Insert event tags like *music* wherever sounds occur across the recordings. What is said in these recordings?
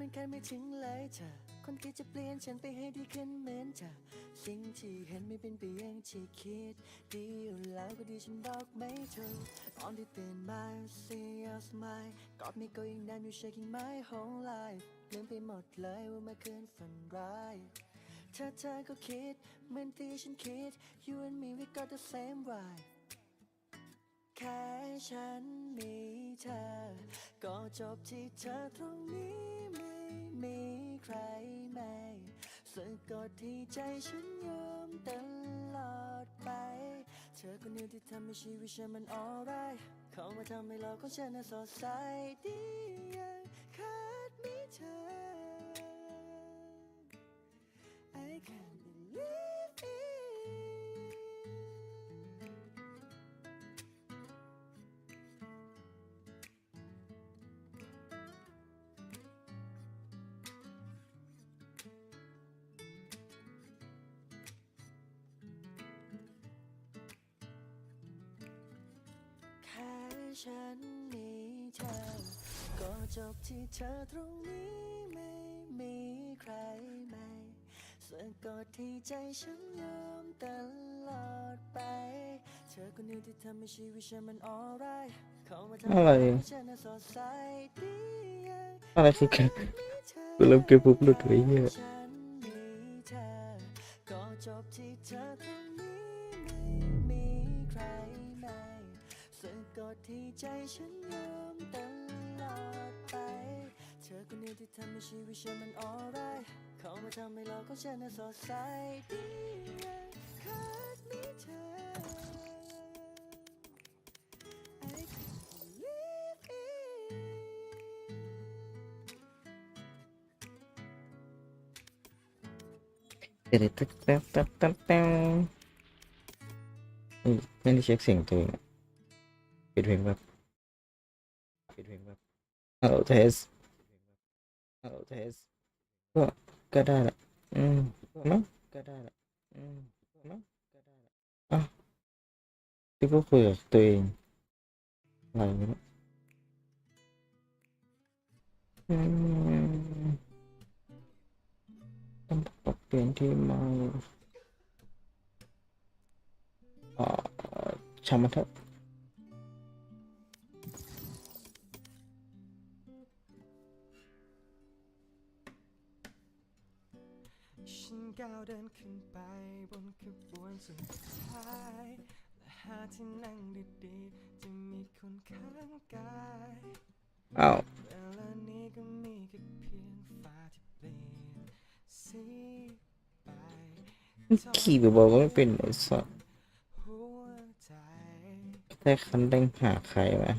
มันคาดไม่ถึงเลยเธอคนคิดจะเปลี่ยนฉันไปให้ดีขึ้นเหมือนเธอสิ่งที่เห็นไม่เป็นไปอย่างที่คิด ดีอยู่แล้วก็ดีฉันบอกไม่ถูกตอนที่ตื่นมา see your smile กอดไม่ก็ยังแนมอยู่ shaking my whole life ลืมไปหมดเลยว่าเมื่อคืนฝันร้ายถ้าเธอก็คิดเหมือนที่ฉันคิด you and me we got the same vibe แค่ฉันมี เธอ ก็จบที่เธอตรงนี้ไม่มีใครไม่สะกดที่ใจฉันยอมตลอดไป เธอคนเดียวที่ทำให้ชีวิตฉันมัน alright เข้ามาทำให้เราของฉันน่ะสดใสดี ฉันมีเธอ ก็จบที่เธอตรงนี้ไม่มีใครไม่สะกดที่ใจฉันยอมตลอดไป เธอคนเดียวที่ทำให้ชีวิตฉันมัน alright เข้ามาทำอะไรให้ฉันน่ะสดใสดียังอะไรคือการมีเธอกูเริ่มเก็บปุ๊บหลุดเลยเหี้ยฉันมีเธอก็จบที่เธอ ดที่ใจฉันยอมตลอดไป เธอคนเดียวที่ทำให้ชีวิตฉันมัน alright เข้ามาทำให้โลกของฉันน่ะสดใสดียังขาดมีเธอ I can't live it เดี๋ยวตึ๊ดแป๊บแป๊บแป๊บแป๊บเฮ้ยไม่ได้เช็คเสียงตัวเองอะปิดเพลงแบบปิดเพลงแบบฮัลโหลเทสฮัลโหลเทสก็ก็ได้แหละอืมไม่ได้แหละอะที่ก็คุยกับตัวเอง อะไรอย่างเงี้ยอืมต้องปรับเปลี่ยนที่ใหม่อ่าช่า สุดท้ายและหาที่นั่งดีๆจะมีคนข้างกายอ้าวเวลานี้ก็มีแค่เพียงฟ้าที่เปลี่ยนสีไปขี่ไปบอกว่าไม่เป็นไอ้สัสหัวใจแต่คันเร่งหาใครวะ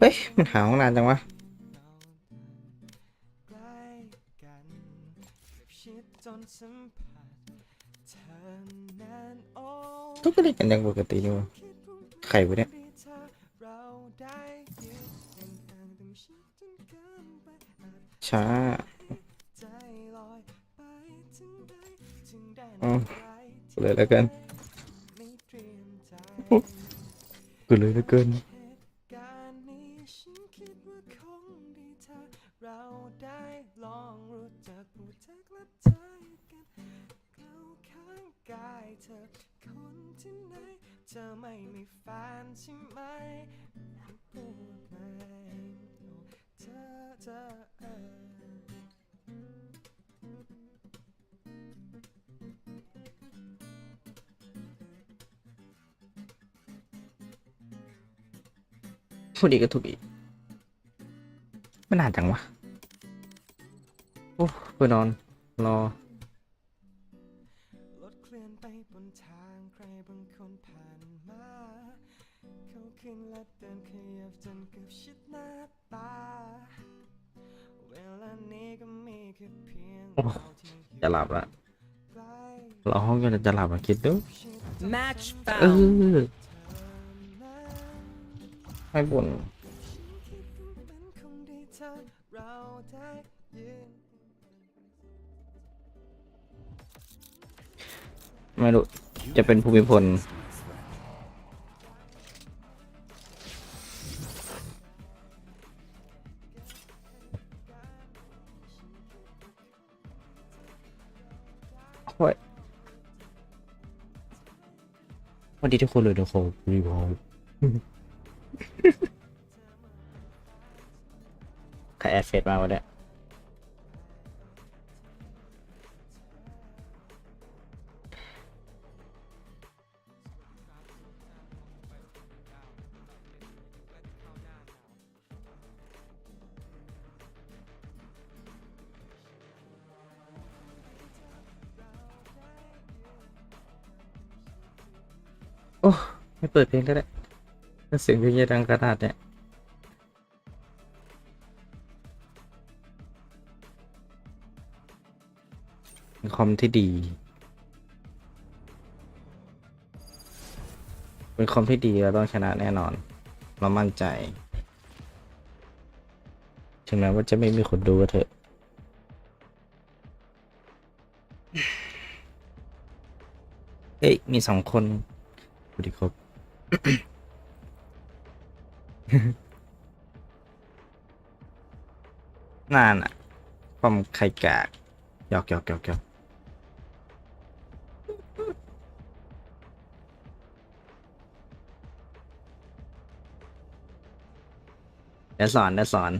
เฮ้ย มันหาห้องนานจังวะใกล้กันเกือบชิดจนสัมผัสเธอนานโอ้ก็ไม่ได้กันอย่างปกตินี่วะคิดว่ใครวะเนี่ยไม่ธอเราได้ยืนห่างๆแต่ไม่ชิดจนเกินไปอาจช้าใจลอยไปถึงใดถึงได้อ๋อเลยแล้วกันเตรียมใจกูเลยเหลือเกิน พูดอีกก็ถูกอีกไม่นานจังวะโอ้ไปนอนรอรถเคลื่อนไปบนทางใครบางคนผ่านมาเขาขึ้นและเดินขยับจนเกือบชิดหน้าตาเวลานี้ก็มีแค่เพียงโอ้เราที่อยู่จะหลับละใกล้รอห้องกันจะหลับอะคิดดูชิดจน Match เอ found. ให้บนมาเราไม่รู้ จะเป็นภูมิพลโอ้ยวัสดีทุกคนเลยนะครัรีบอล ใครแอดเฟซมาวะเนี่ยโอ้ ไม่เปิดเพลงก็ได้ ถ้าเสียงเพลงจะดังขนาดเนี่ยเป็นคอมที่ดี เป็นคอมที่ดีเราต้องชนะแน่นอน เรามั่นใจ ถึงแม้ว่าจะไม่มีคนดูก็เถอะเฮ้ยมีสองคนสวัสดีครับ นานอะความไข่กากหยอกหยอกหยอกหยอกเดี๋ยวสอนเดี๋ยวสอน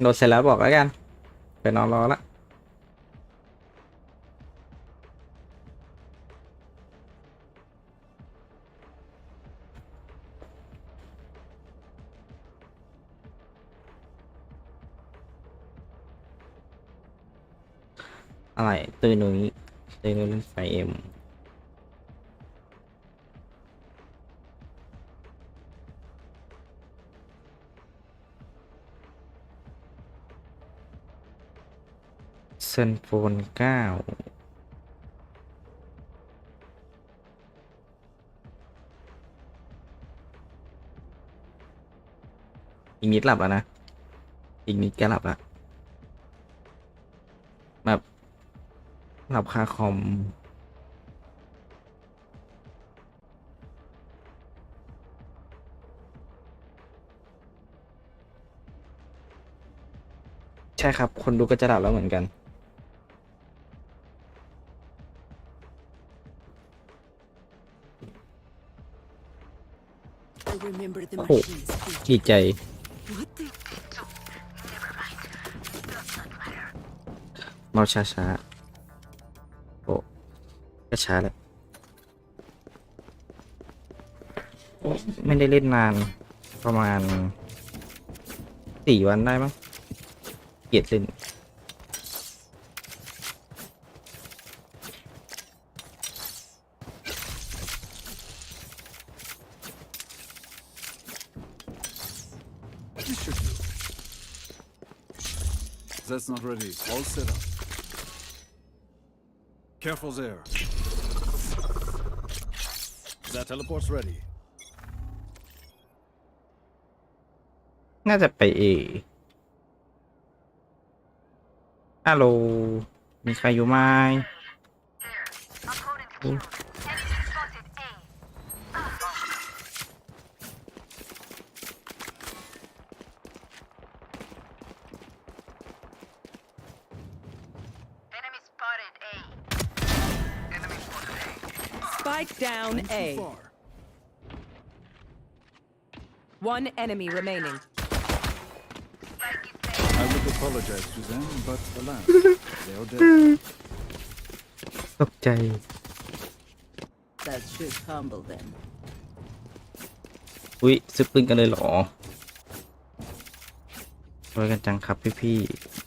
โดดเสร็จแล้วบอกแล้วกัน นอนรอละอะไรตื่นหนุ่ยตื่นหนุยเล่นไฟเอ็ม เซนโฟนเก้าอีกนิดหลับแล้วนะ อีกนิดแกหลับละแบบหลับคาคอม ใช่ครับ คนดูก็จะหลับแล้วเหมือนกัน โอ้โห machines ดีใจ What the เมาช้าช้าๆโอ้ก็ช้าแหละโอ้ไม่ได้เล่นนานประมาณสี่วันได้มั้งเกลียดเล่น This should do. That's not ready. All set up. Careful there. That teleport's ready. น่าจะไปเอฮัลโหล มีใครอยู่ไหม Spike down Too A. far. One enemy remaining. I would apologize to them, but alas, they are dead. ตกใจ *laughs* That should humble them อุ๊ยซื้อปืนกันเลยเหรอรวยกันจังครับพี่พี่ That's a good ๆ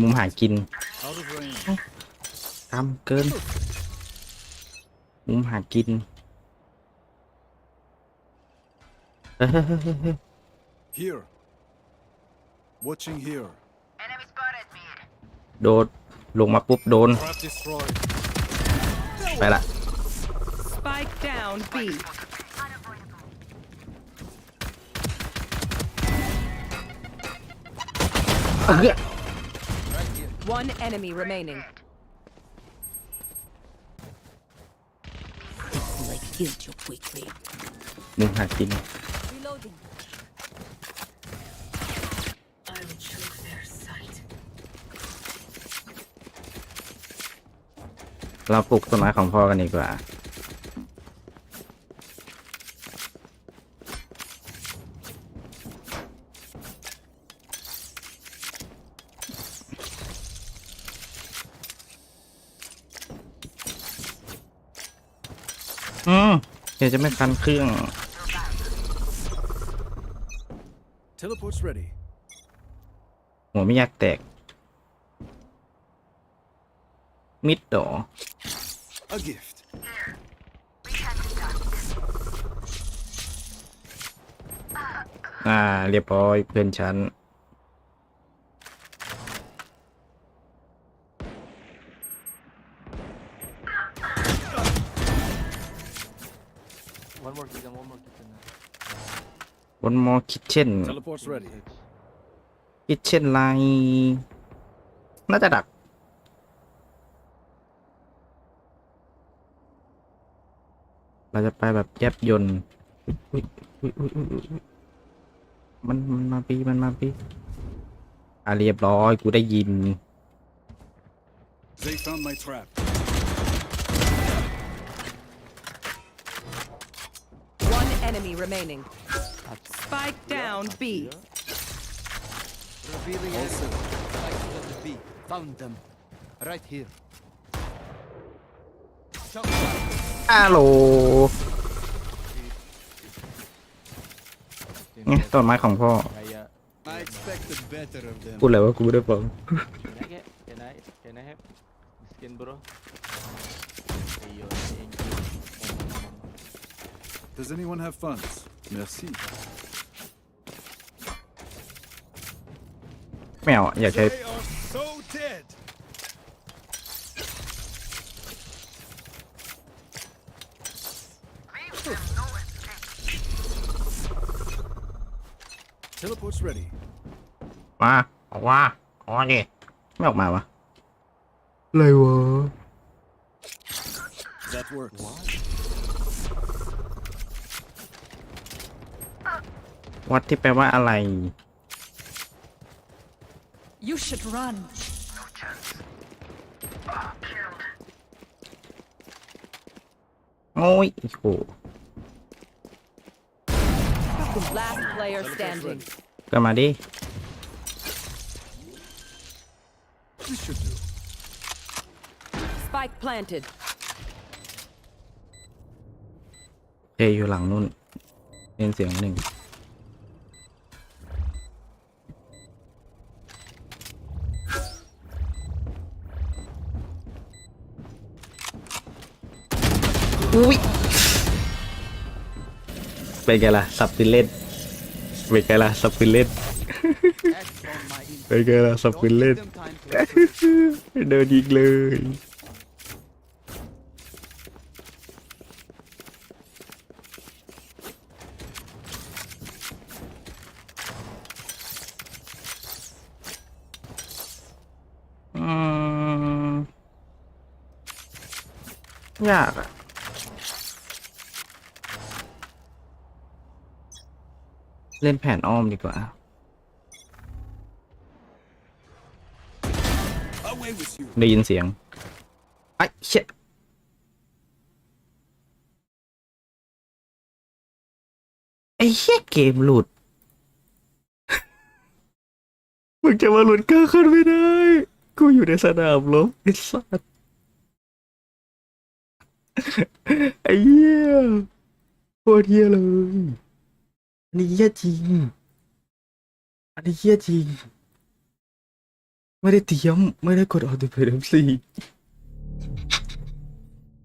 มุม start. หากิน Out of range. ทำเกิน มุมหากินเฮ้ยเฮ้ยเฮ้ยเฮ้ยเฮ้ย Here. Watching here. Enemy spotted mid. โดนลงมาปุ๊บโดน Trap destroyed. ไปละ Spike down B. Unavoidable. เอาเหี้ย One enemy remaining. Like healed you quickly. มึงหากิน Reloading. I will choke their sight. เราปลูกต้นไม้ของพ่อกันดีกว่า อืมเดี๋ยวจะไม่คันเครื่อง Teleport's ready. หัวไม่อยากแตก มิดดอ A gift. We can start. อ่า เรียบร้อยเพื่อนฉัน นมอคิทเช่น Teleport's ready. คิทเช่นไลน์น่าจะดักเราจะไปแบบแยบยนต์อุ๊ยอุ๊ยอุ๊ยอุ๊ยอุ๊ยอุ๊ยมันมันมาปีมันมาปีอะเรียบร้อย กูได้ยิน They found my trap. One enemy remaining. Spike down B. Revealing also. Spikes at the B. Found them. Right here. Shot ฮัลโหลเนี่ยต้นไม้ของพ่อ Kaya, I expected better of them. พูดเลยว่ากูไม่ได้ฟัง can I get? Can I? Can I have skin, bro? Ayun, thank you. Does anyone have funds? Merci. ไม่เอาอะอยากใช้ They are so dead. Leave them no escape. Teleport's ready. มาออกมาออกมาดิไม่ออกมาวะเลยวะ That works. วัดที่แปลว่าอะไร You should run. No chance. Ah, killed. โอ้ยโอ้โห Last player Teleport's standing. ready. ก็มาดิ This should do. Spike planted. เจอยู่หลังนู่นเล่นเสียงหนึ่ง อุ้ยเป็นไงล่ะสับปินเล่นเป็นไงล่ะสับปินเล่น Act on my info. เป็นไงล่ะสับ Don't ปินเล่น give them time to เดินยิงเลยอืมยากอะ เล่นแผนอ้อมดีกว่า Away with you. ได้ยินเสียง ไอ้เชี่ยไอ้เชี่ยเกมหลุด มึงจะมาหลุดเกินขึ้นไม่ได้ กูอยู่ในสนามรบไอ้สัสไอ้เหี้ยโคตรเหี้ยเลย อันนี้เหี้ยจริง อันนี้เหี้ยจริง ไม่ได้เตรียม ไม่ได้กดออโต้เพลย์สี่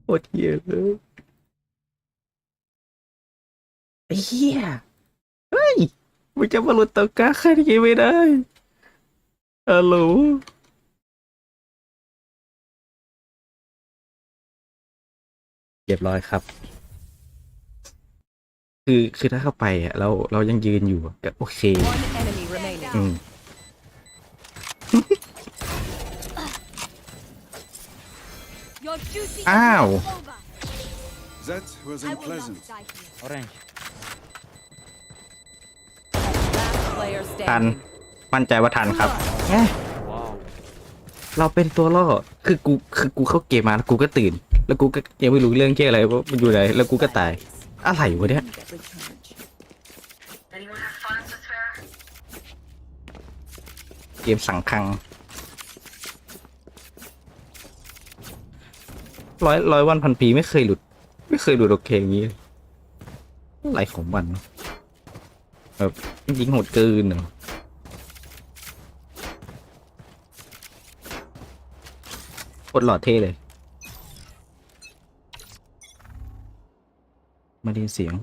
โคตรเหี้ยเลยไอ้เหี้ยมึงจะมาหลุดตะกร้าแค่นี้ไม่ได้ฮัลโหลเรียบร้อยครับ คือคือถ้าเข้าไปอะเราเรายังยืนอยู่อะก็โอเค One enemy remaining. อืม Your juicy Ow. is over. That was I will not unpleasant. die here. Orange. Last player ทัน standing. มั่นใจว่าทันครับแหม Wow. เราเป็นตัวล่อ คือกู คือกูเข้าเกมมาแล้วกูก็ตื่น แล้วกูก็ยังไม่รู้เรื่องเกี่ยอะไรว่ามันอยู่ไหน แล้วกูก็ตาย อะไรวะเนี่ย เกมสังคังร้อยร้อยวันพันปีไม่เคยหลุด ไม่เคยหลุดโอเคอย่างนี้อะไรของมันแบบยิงโหดเกินเหรอโคตรหล่อเท่เลย มาได้ยินเสียง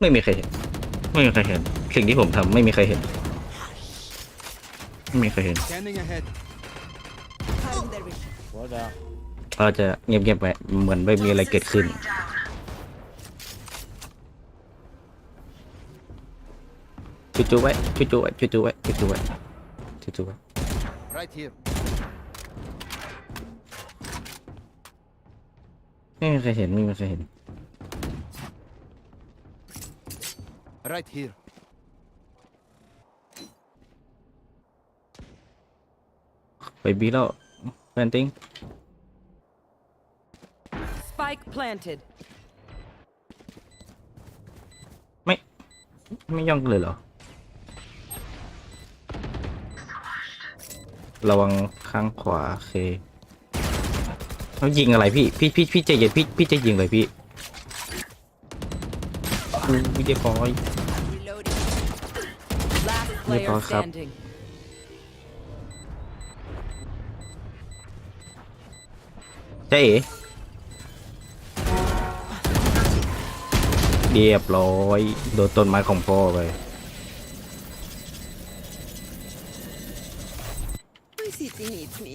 ไม่มีใครเห็น ไม่มีใครเห็นสิ่งที่ผมทำไม่มีใครเห็น ไม่มีใครเห็น Scanning ahead. Cutting their vision. Well done. เราจะเงียบๆไปเหมือนไม่มีอะไรเกิดขึ้น จุ๊ๆไว้จุ๊ๆไว้จุ๊ๆไว้จุ๊ๆไว้จุ๊ๆไว้ Right here. ไม่มีใครเห็นไม่มีใครเห็น Right here. ไปบีแล้วแฟนติ้ง Spike planted. ไม่ ไม่ย่องเลยเหรอ ระวังข้างขวาโอเคเขายิงอะไรพี่ พี่พี่พี่ใจเย็นพี่พี่จะยิงเลยพี่อู้วิดีโอคอย Reloading. Last Nepal player Cup. standing. เจ๊เอ๋เรียบร้อย โดนต้นไม้ของพ่อไป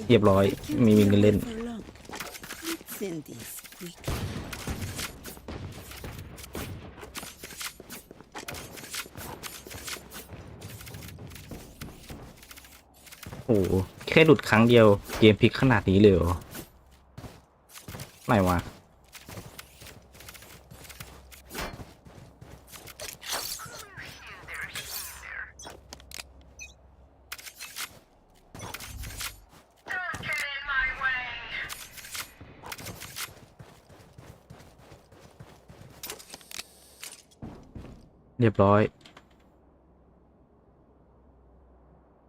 เรียบร้อย มีมีเงินเล่น โอ้โหแค่หลุดครั้งเดียว เกมพลิกขนาดนี้เลยเหรอ ไหนวะ เรียบร้อย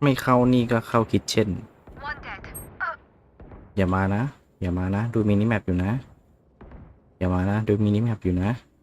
ไม่เข้านี่ก็เข้าคิดเช่น One dead. อย่ามานะ อย่ามานะ ดูมินิแมปอยู่นะ อย่ามานะ ดูมินิแมปอยู่นะ Oh,